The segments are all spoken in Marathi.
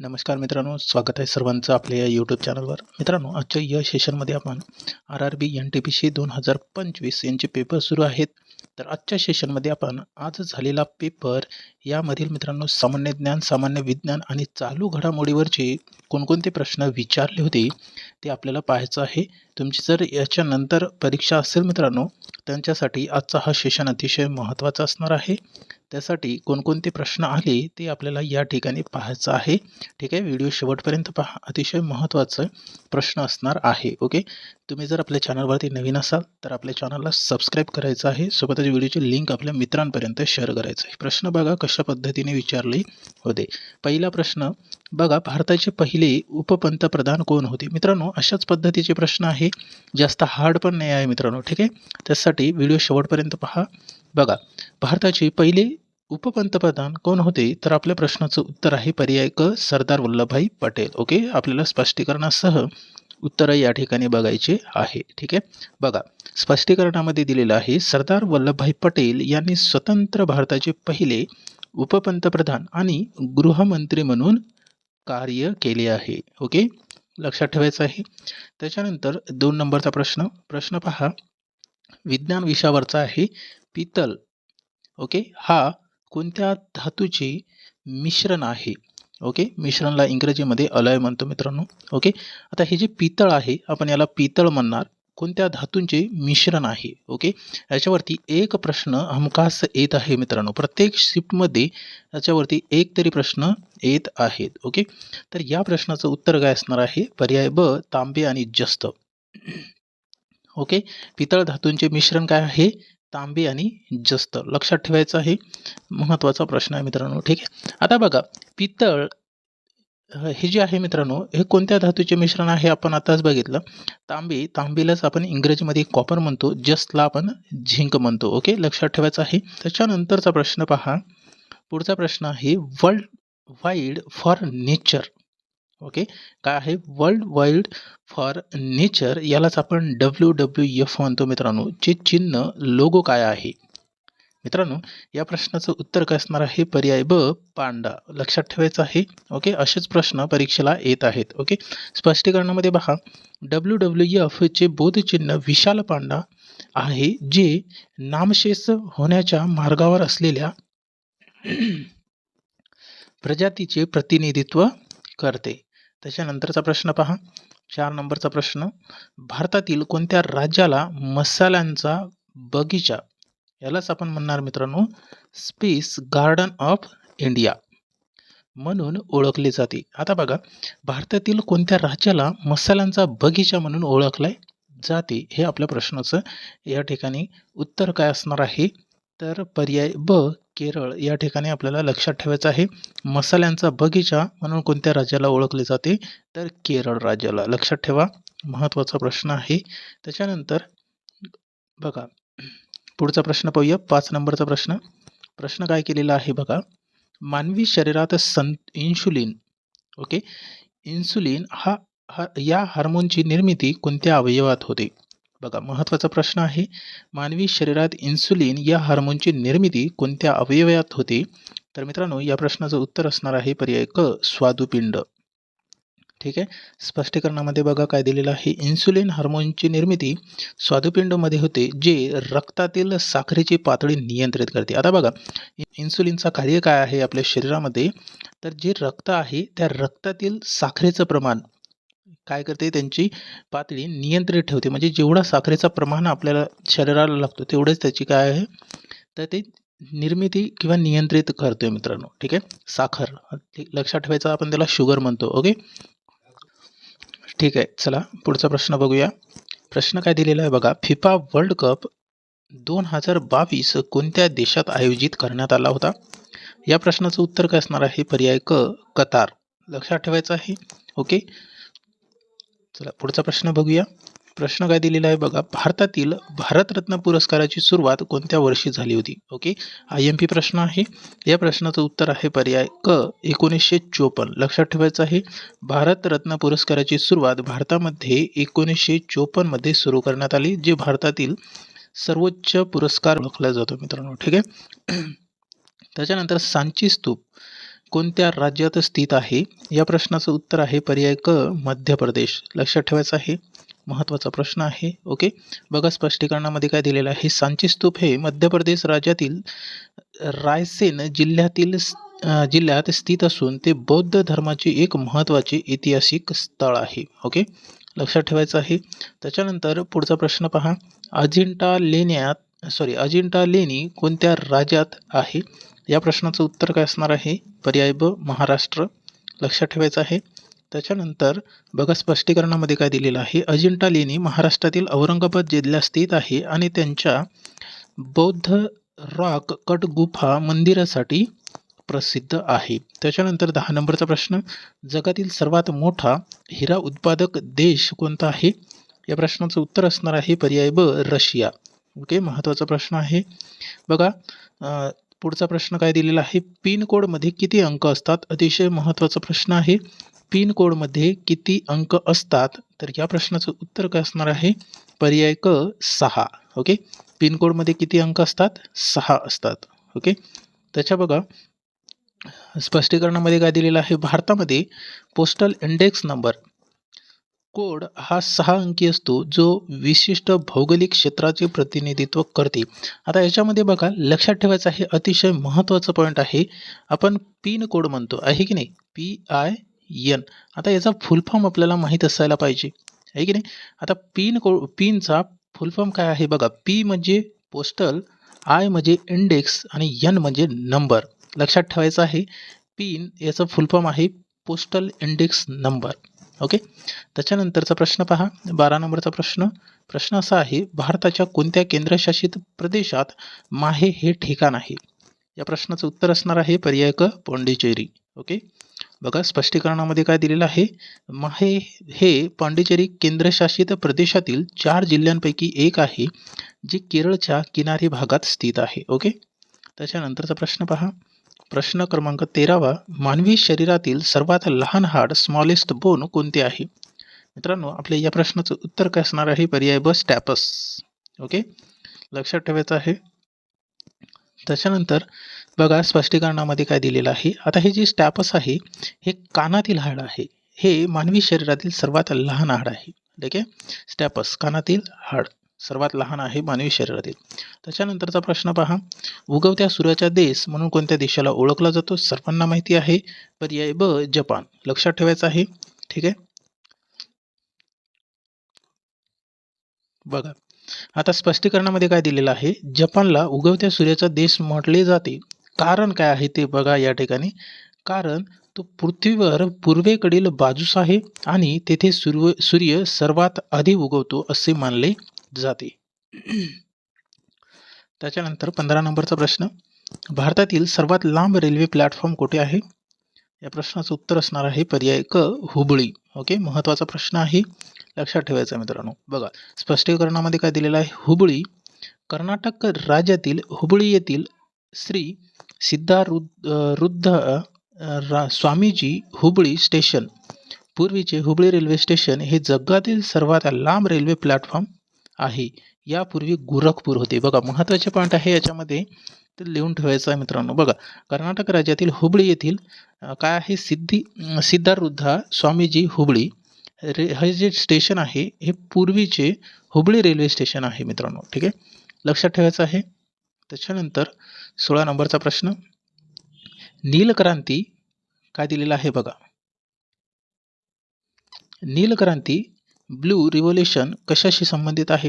नमस्कार मित्रांनो स्वागत आहे सर्वांचं आपल्या या यूट्यूब चॅनलवर मित्रांनो आजच्या या सेशनमध्ये आपण R R B N T P C दोन हजार पंचवीस यांचे पेपर सुरू आहेत. तर आजच्या सेशनमध्ये आपण आज झालेला पेपर यामधील मित्रांनो सामान्य ज्ञान सामान्य विज्ञान आणि चालू घडामोडीवरचे कोणकोणते प्रश्न विचारले होते ते आपल्याला पाहायचं आहे. तुमची जर याच्यानंतर परीक्षा असेल मित्रांनो त्यांच्यासाठी आजचा हा सेशन अतिशय महत्त्वाचा असणार आहे. त्यासाठी कोणकोणते प्रश्न आले ते आपल्याला या ठिकाणी पाहायचं आहे. ठीक आहे? व्हिडिओ शेवटपर्यंत पहा. अतिशय महत्त्वाचं प्रश्न असणार आहे. ओके? तुम्ही जर आपल्या चॅनलवरती नवीन असाल तर आपल्या चॅनलला सबस्क्राईब करायचं आहे. सोबतच व्हिडिओची लिंक आपल्या मित्रांपर्यंत शेअर करायचं आहे. प्रश्न बघा कशा पद्धतीने विचारले होते. पहिला प्रश्न बघा भारताचे पहिले उपपंतप्रधान कोण होते? मित्रांनो अशाच पद्धतीचे प्रश्न आहे. जास्त हार्ड पण नाही आहे मित्रांनो. ठीक आहे? त्यासाठी व्हिडिओ शेवटपर्यंत पहा. बघा भारताचे पहिले उपपंतप्रधान कोण होते? तर आपल्या प्रश्नाचं उत्तर आहे पर्याय क. सरदार वल्लभभाई पटेल. ओके? आपल्याला स्पष्टीकरणासह उत्तर या ठिकाणी बघायचे आहे. ठीक आहे? बघा स्पष्टीकरणामध्ये दिलेलं आहे सरदार वल्लभभाई पटेल यांनी स्वतंत्र भारताचे पहिले उपपंतप्रधान आणि गृहमंत्री म्हणून कार्य केले आहे. ओके? लक्षात ठेवायचं आहे. त्याच्यानंतर दोन नंबरचा प्रश्न. प्रश्न पहा. विज्ञान विषयावरचा आहे. पितल ओके हा कोणत्या धातूचे मिश्रण आहे ओके मिश्रणला इंग्रजीमध्ये अलॉय म्हणतो मित्रांनो ओके आता हे जे पितळ आहे आपण याला पितळ म्हणणार. कोणत्या धातूंचे मिश्रण आहे ओके याच्यावरती एक प्रश्न हमखास येत आहे मित्रांनो. प्रत्येक शिफ्टमध्ये याच्यावरती एक तरी प्रश्न येत आहेत ओके तर या प्रश्नाचं उत्तर काय असणार आहे? पर्याय ब तांबे आणि जस्त. ओके पितळ धातूंचे मिश्रण काय आहे? तांबे आणि जस्त. लक्षात ठेवायचं आहे महत्त्वाचा प्रश्न आहे मित्रांनो. ठीक आहे? आता बघा पितळ हे जे आहे मित्रांनो हे कोणत्या धातूचे मिश्रण आहे? आपण आताच बघितलं. तांबे तांबेलाच आपण इंग्रजीमध्ये कॉपर म्हणतो जस्टला आपण झिंक म्हणतो. ओके? लक्षात ठेवायचं आहे. त्याच्यानंतरचा प्रश्न पहा. पुढचा प्रश्न आहे world wide for nature okay? काय आहे? वर्ल्ड वाईल्ड फॉर नेचर यालाच आपण डब्ल्यू डब्ल्यू एफ म्हणतो मित्रांनो. जे चिन्ह लोगो काय आहे? मित्रांनो या प्रश्नाचं उत्तर काय असणार आहे? पर्याय ब पांडा. लक्षात ठेवायचं आहे. ओके? असेच प्रश्न परीक्षेला येत आहेत. ओके? स्पष्टीकरणामध्ये पहा डब्ल्यू डब्ल्यू एफचे बोधचिन्ह विशाल पांडा आहे जे नामशेष होण्याच्या मार्गावर असलेल्या प्रजातीचे प्रतिनिधित्व करते. त्याच्यानंतरचा प्रश्न पहा. चार नंबरचा प्रश्न. भारतातील कोणत्या राज्याला मसाल्यांचा बगीचा? यालाच आपण म्हणणार मित्रांनो स्पेस गार्डन ऑफ इंडिया म्हणून ओळखले जाते. आता बघा भारतातील कोणत्या राज्याला मसाल्यांचा बगीचा म्हणून ओळखले जाते? हे आपल्या प्रश्नाचं या ठिकाणी उत्तर काय असणार आहे? तर पर्याय ब केरळ या ठिकाणी आपल्याला लक्षात ठेवायचं आहे. मसाल्यांचा बगीचा म्हणून कोणत्या राज्याला ओळखले जाते? तर केरळ राज्याला. लक्षात ठेवा महत्त्वाचा प्रश्न आहे. त्याच्यानंतर बघा पुढचा प्रश्न पाहूया. पाच नंबरचा प्रश्न. प्रश्न काय केलेला आहे बघा. मानवी शरीरात सं इन्शुलिन ओके? इन्सुलिन हा हा या हार्मोनची निर्मिती कोणत्या अवयवात होते? बघा महत्त्वाचा प्रश्न आहे मानवी शरीरात इन्सुलिन या हार्मोनची निर्मिती कोणत्या अवयवात होते? तर मित्रांनो या प्रश्नाचं उत्तर असणार आहे पर्याय क स्वादुपिंड. ठीक आहे? स्पष्टीकरणामध्ये बघा काय दिलेलं आहे. इन्सुलिन हार्मोनची निर्मिती स्वादुपिंडमध्ये होते जे रक्तातील साखरेची पातळी नियंत्रित करते. आता बघा इन्सुलिनचा कार्य काय आहे आपल्या शरीरामध्ये? तर जे रक्त आहे त्या रक्तातील साखरेचं प्रमाण काय करते त्यांची पातळी नियंत्रित ठेवते. म्हणजे जेवढा साखरेचा प्रमाण आपल्याला शरीराला लागतो तेवढेच त्याची काय आहे? तर ते निर्मिती किंवा नियंत्रित करतोय मित्रांनो. ठीक आहे? साखर. ठीक लक्षात ठेवायचं आपण त्याला शुगर म्हणतो. ओके? ठीक आहे. चला पुढचा प्रश्न बघूया. प्रश्न काय दिलेला आहे बघा. फिफा वर्ल्ड कप दोन हजार बावीस कोणत्या देशात आयोजित करण्यात आला होता? या प्रश्नाचं उत्तर काय असणार आहे? पर्याय क कतार. लक्षात ठेवायचं आहे. ओके? चला पुढचा प्रश्न बघूया. प्रश्न काय दिलेला आहे बघा भारतातील भारतरत्न पुरस्काराची सुरुवात कोणत्या वर्षी झाली होती? ओके आय एम पी प्रश्न आहे. या प्रश्नाचं उत्तर आहे पर्याय क एकोणीसशे चोपन्न. लक्षात ठेवायचं आहे भारतरत्न पुरस्काराची सुरुवात भारतामध्ये एकोणीसशे चोपन्नमध्ये सुरू करण्यात आली जे भारतातील सर्वोच्च पुरस्कार ओळखला जातो मित्रांनो. ठीक आहे? त्याच्यानंतर सांची स्तूप. कोणत्या राज्यात स्थित आहे? या प्रश्नाचं उत्तर आहे पर्याय क मध्य प्रदेश. लक्षात ठेवायचं आहे. महत्त्वाचा प्रश्न आहे. ओके? बघा स्पष्टीकरणामध्ये काय दिलेलं आहे. सांची स्तूप हे मध्य प्रदेश राज्यातील रायसेन जिल्ह्यातील जिल्ह्यात स्थित असून ते बौद्ध धर्माचे एक महत्त्वाचे ऐतिहासिक स्थळ आहे. ओके? लक्षात ठेवायचं आहे. त्याच्यानंतर पुढचा प्रश्न पहा. अजिंठा लेण्यात सॉरी अजिंठा लेणी कोणत्या राज्यात आहे? या प्रश्नाचं उत्तर काय असणार आहे? पर्याय ब महाराष्ट्र. लक्षात ठेवायचं आहे. त्याच्यानंतर बघा स्पष्टीकरणामध्ये काय दिलेलं आहे? अजिंठा लेणी महाराष्ट्रातील औरंगाबाद जिल्ह्यात स्थित आहे आणि त्यांच्या बौद्ध रॉक कट गुफा मंदिरासाठी प्रसिद्ध आहे. त्याच्यानंतर दहा नंबरचा प्रश्न जगातील सर्वात मोठा हिरा उत्पादक देश कोणता आहे? या प्रश्नाचं उत्तर असणार आहे पर्याय ब रशिया. ओके महत्त्वाचा प्रश्न आहे. बघा पुढचा प्रश्न काय दिलेला आहे? पिन कोडमध्ये किती अंक असतात? अतिशय महत्त्वाचा प्रश्न आहे. पिन कोडमध्ये किती अंक असतात? तर या प्रश्नाचं उत्तर काय असणार आहे? पर्याय क सहा. ओके? पिन कोडमध्ये किती अंक असतात? सहा असतात. ओके? त्याच्या बघा स्पष्टीकरणामध्ये काय दिलेलं आहे? भारतामध्ये पोस्टल इंडेक्स नंबर कोड हा सहा अंकी असतो जो विशिष्ट भौगोलिक क्षेत्राचे प्रतिनिधित्व करते. आता याच्यामध्ये बघा लक्षात ठेवायचं आहे अतिशय महत्त्वाचं पॉईंट आहे. आपण पिन कोड म्हणतो आहे की नाही? पी आय एन आता याचा फुल फॉर्म आपल्याला माहीत असायला पाहिजे आहे की नाही? आता पिन को पिनचा फुल फॉर्म काय आहे बघा पी म्हणजे पोस्टल आय म्हणजे इंडेक्स आणि एन म्हणजे नंबर लक्षात ठेवायचं आहे पिन याचा फुल फॉर्म आहे पोस्टल इंडेक्स नंबर ओके त्याच्यानंतरचा प्रश्न पहा. बारा नंबरचा प्रश्न. प्रश्न असा आहे भारताच्या कोणत्या केंद्रशासित प्रदेशात माहे हे ठिकाण आहे? या प्रश्नाचं उत्तर असणार आहे पर्याय क पाँडिचेरी. ओके बघा स्पष्टीकरणामध्ये काय दिलेलं आहे? माहे हे पाँडिचेरी केंद्रशासित प्रदेशातील चार जिल्ह्यांपैकी एक आहे जे केरळच्या किनारी भागात स्थित आहे. ओके त्याच्यानंतरचा प्रश्न पहा. प्रश्न क्रमांक तेरावा मानवी शरीरातील सर्वात लहान हाड स्मॉलेस्ट बोन कोणते आहे? मित्रांनो आपल्या या प्रश्नाचं उत्तर काय असणार आहे? पर्याय ब स्टॅपस ओके? लक्षात ठेवायचं आहे? त्याच्यानंतर बघा स्पष्टीकरणामध्ये काय दिलेलं आहे? आता हे जे स्टॅपस आहे हे कानातील हाड आहे. हे मानवी शरीरातील सर्वात लहान हाड आहे. ठीक आहे? स्टॅपस कानातील हाड. सर्वात लहान आहे मानवी शरीरातील. त्याच्यानंतरचा प्रश्न पहा. उगवत्या सूर्याचा देश म्हणून कोणत्या देशाला ओळखला जातो? सर्वांना माहिती आहे. पर्याय ब जपान. लक्षात ठेवायचं आहे. ठीक आहे? बघा. आता स्पष्टीकरणामध्ये काय दिलेलं आहे? जपानला उगवत्या सूर्याचा देश म्हटले जाते. कारण काय आहे ते बघा या ठिकाणी. कारण तो पृथ्वीवर पूर्वेकडील बाजूस आहे आणि तेथे सूर्य सूर्य सर्वात आधी उगवतो असे मानले जाते. त्याच्यानंतर पंधरा नंबरचा प्रश्न. भारतातील सर्वात लांब रेल्वे प्लॅटफॉर्म कुठे आहे? या प्रश्नाचं उत्तर असणार आहे पर्याय क हुबळी. ओके? महत्त्वाचा प्रश्न आहे. लक्षात ठेवायचा मित्रांनो. बघा स्पष्टीकरणामध्ये काय दिलेलं आहे? हुबळी. कर्नाटक राज्यातील हुबळी येथील श्री सिद्धारुद्ध रुद्ध रा स्वामीजी हुबळी स्टेशन. पूर्वीचे हुबळी रेल्वे स्टेशन हे जगातील सर्वात लांब रेल्वे प्लॅटफॉर्म आहे. यापूर्वी गोरखपूर होते. बघा महत्त्वाचे पॉईंट आहे याच्यामध्ये ते लिहून ठेवायचं आहे मित्रांनो. बघा कर्नाटक राज्यातील हुबळी येथील काय आहे? सिद्धी सिद्धारुद्धा स्वामीजी हुबळी. रे हे जे स्टेशन आहे हे पूर्वीचे हुबळी रेल्वे स्टेशन आहे मित्रांनो. ठीक आहे? लक्षात ठेवायचं आहे. त्याच्यानंतर सोळा नंबरचा प्रश्न. नीलक्रांती काय दिलेला आहे बघा? नीलक्रांती ब्लू रिव्होल्युशन कशाशी संबंधित आहे?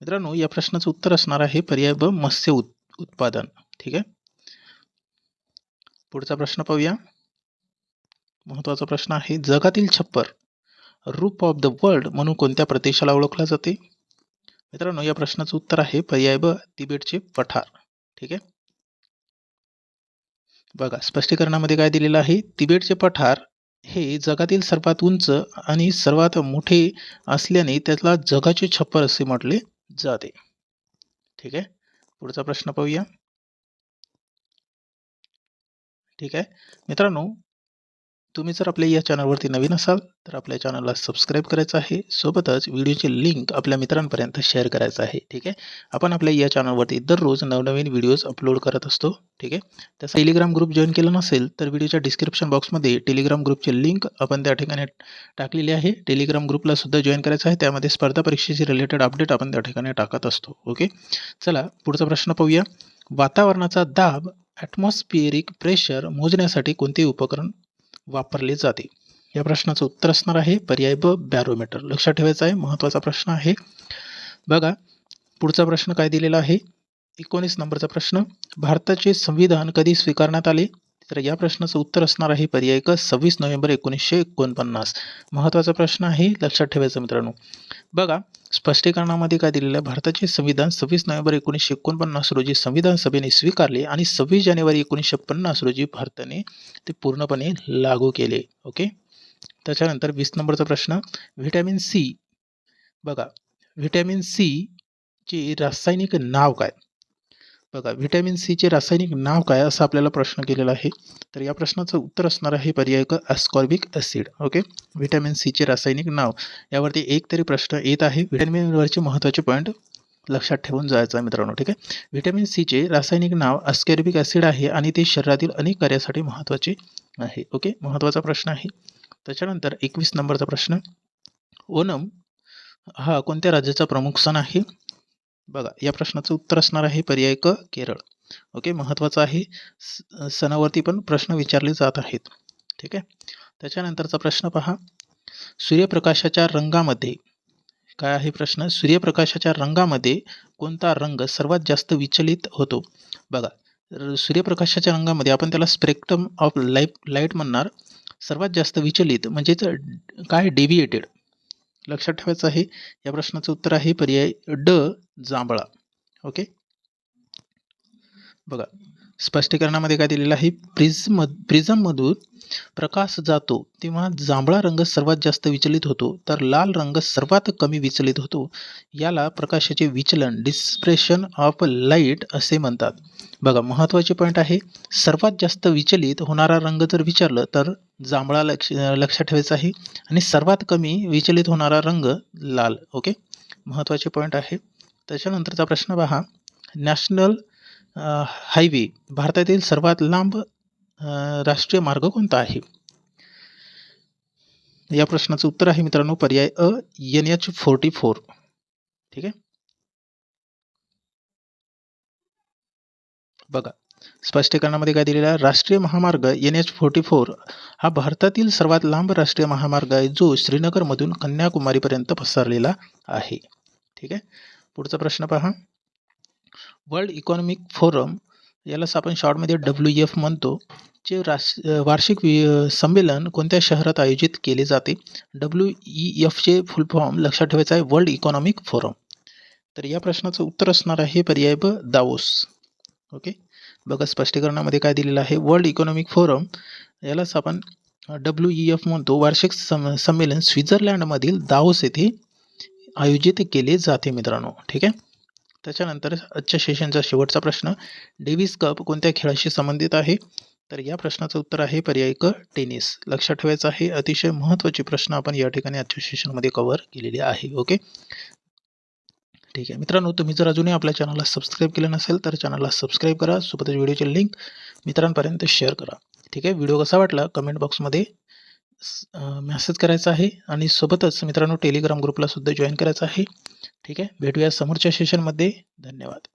मित्रांनो या प्रश्नाचं उत्तर असणार आहे पर्याय ब मत्स्य उत उत्पादन. ठीक आहे? पुढचा प्रश्न पाहूया. महत्त्वाचा प्रश्न आहे जगातील छप्पर रूप ऑफ द वर्ल्ड म्हणून कोणत्या प्रदेशाला ओळखला जाते? मित्रांनो या प्रश्नाचं उत्तर आहे पर्याय ब तिबेटचे पठार. ठीक आहे? बघा स्पष्टीकरणामध्ये काय दिलेलं आहे? तिबेटचे पठार हे जगातील सर्वात उंच आणि सर्वात मोठे असल्याने त्याला जगाचे छप्पर असे म्हटले जाते. ठीक आहे? पुढचा प्रश्न पाहूया. ठीक आहे? मित्रांनो तुम्ही जर आपल्या या चॅनलवरती नवीन असाल तर आपल्या चॅनलला सबस्क्राईब करायचं आहे. सोबतच व्हिडिओची लिंक आपल्या मित्रांपर्यंत शेअर करायचं आहे ठीक आहे? आपण आपल्या या चॅनलवरती दररोज नवनवीन व्हिडिओज अपलोड करत असतो ठीक आहे? तसं टेलिग्राम ग्रुप जॉईन केला नसेल तर व्हिडिओच्या डिस्क्रिप्शन बॉक्समध्ये टेलिग्राम ग्रुपची लिंक आपण त्या ठिकाणी टाकलेली आहे. टेलिग्राम ग्रुपला सुद्धा जॉईन करायचं आहे. त्यामध्ये स्पर्धा परीक्षेची रिलेटेड अपडेट आपण त्या ठिकाणी टाकत असतो ओके? चला पुढचा प्रश्न पाहूया. वातावरणाचा दाब ॲटमॉस्फिअरिक प्रेशर मोजण्यासाठी कोणते उपकरण वापरले जाते. या प्रश्नाचं उत्तर असणार आहे पर्याय ब बॅरोमीटर लक्षात ठेवायचं आहे महत्त्वाचा प्रश्न आहे. बघा पुढचा प्रश्न काय दिलेला आहे? एकोणीस नंबरचा प्रश्न. भारताचे संविधान कधी स्वीकारण्यात आले? तर या प्रश्नाचं उत्तर असणार आहे पर्याय क सव्वीस नोव्हेंबर एकोणीसशे एकोणपन्नास. महत्त्वाचा प्रश्न आहे लक्षात ठेवायचं मित्रांनो. बघा स्पष्टीकरणामध्ये काय दिलेलं आहे? भारताचे संविधान सव्वीस नोव्हेंबर एकोणीसशे एकोणपन्नास रोजी संविधान सभेने स्वीकारले आणि सव्वीस जानेवारी एकोणीसशे पन्नास रोजी भारताने ते पूर्णपणे लागू केले. ओके? त्याच्यानंतर वीस नंबरचा प्रश्न व्हिटॅमिन सी. बघा व्हिटॅमिन सी चे रासायनिक नाव काय? बघा व्हिटॅमिन सीचे रासायनिक नाव काय असं आपल्याला प्रश्न केलेला आहे? तर या प्रश्नाचं उत्तर असणार आहे पर्याय क अस्कॉर्बिक ॲसिड ओके व्हिटॅमिन सीचे रासायनिक नाव. यावरती एक तरी प्रश्न येत आहे. व्हिटॅमिनवरचे महत्त्वाचे पॉईंट लक्षात ठेवून जायचं आहे मित्रांनो ठीक आहे? व्हिटॅमिन सीचे रासायनिक नाव अस्कॉर्बिक ॲसिड आहे आणि ते शरीरातील अनेक कार्यासाठी महत्त्वाचे आहे ओके महत्त्वाचा प्रश्न आहे. त्याच्यानंतर एकवीस नंबरचा प्रश्न. ओनम हा कोणत्या राज्याचा प्रमुख सण आहे? बघा या प्रश्नाचं उत्तर असणार आहे पर्याय क केरळ. ओके महत्त्वाचं आहे सणावरती पण प्रश्न विचारले जात आहेत. ठीक आहे? त्याच्यानंतरचा प्रश्न पहा. सूर्यप्रकाशाच्या रंगामध्ये काय आहे प्रश्न? सूर्यप्रकाशाच्या रंगामध्ये कोणता रंग सर्वात जास्त विचलित होतो? बघा सूर्यप्रकाशाच्या रंगामध्ये आपण त्याला स्पेक्ट्रम ऑफ लाइट लाइट म्हणणार. सर्वात जास्त विचलित म्हणजेच काय? डेव्हिएटेड लक्षात ठेवायचं आहे. या प्रश्नाचं उत्तर आहे पर्याय ड जांभळा. ओके बघा स्पष्टीकरणामध्ये काय दिलेलं आहे? प्रिझम प्रिझममधून प्रकाश जातो तेव्हा जांभळा रंग सर्वात जास्त विचलित होतो तर लाल रंग सर्वात कमी विचलित होतो. याला प्रकाशाचे विचलन डिस्प्रेशन ऑफ लाइट असे म्हणतात. बघा महत्त्वाचे पॉईंट आहे सर्वात जास्त विचलित होणारा रंग जर विचारलं तर जांभळा लक्ष लक्षात ठेवायचा आहे. आणि सर्वात कमी विचलित होणारा रंग लाल. ओके महत्त्वाचे पॉईंट आहे. त्याच्यानंतरचा प्रश्न पहा. नॅशनल हायवे भारतातील सर्वात लांब राष्ट्रीय मार्ग कोणता आहे? या प्रश्नाचं उत्तर आहे मित्रांनो पर्याय अ एन एच फोर्टी फोर ठीक आहे? बघा. स्पष्टीकरणामध्ये काय दिलेलं राष्ट्रीय महामार्ग एन एच फोर्टी फोर हा भारतातील सर्वात लांब राष्ट्रीय महामार्ग आहे जो श्रीनगरमधून कन्याकुमारीपर्यंत पसरलेला आहे. ठीक आहे? पुढचा प्रश्न पहा. वर्ल्ड इकॉनॉमिक फोरम यालाच आपण शॉर्टमध्ये डब्ल्यू एफ म्हणतो. चे राश वार्षिक संमेलन कोणत्या शहरात आयोजित केले जाते? डब्ल्यू ई एफचे फुल फॉर्म लक्षात ठेवायचा आहे. वर्ल्ड इकॉनॉमिक फोरम तर या प्रश्नाचं उत्तर असणार आहे पर्याय ब दावोस. ओके बघा स्पष्टीकरणामध्ये काय दिलेलं आहे? वर्ल्ड इकॉनॉमिक फोरम यालाच आपण डब्ल्यू ई एफ म्हणतो. वार्षिक सम संमेलन स्वित्झर्लंडमधील दावोस येथे आयोजित केले जाते मित्रांनो ठीक आहे? त्याच्यानंतर आजच्या सेशनचा शेवटचा प्रश्न डेव्हिस कप कोणत्या खेळाशी संबंधित आहे? तर या प्रश्नाचं उत्तर आहे पर्याय क टेनिस. लक्षात ठेवायचं आहे अतिशय महत्त्वाचे प्रश्न आपण या ठिकाणी आजच्या सेशनमध्ये कव्हर केलेले आहे ओके ठीक आहे. मित्रांनो तुम्ही जर अजूनही आपल्या चॅनलला सबस्क्राईब केलं नसेल तर चॅनलला सबस्क्राईब करा सोबतच व्हिडिओची लिंक मित्रांपर्यंत शेअर करा. ठीक आहे? व्हिडिओ कसा वाटला? कमेंट बॉक्समध्ये मेसेज करायचा आहे आणि सोबतच मित्रांनो टेलिग्राम ग्रुपला सुद्धा जॉईन करायचं आहे. ठीक आहे? भेटूया समोरच्या सेशनमध्ये धन्यवाद.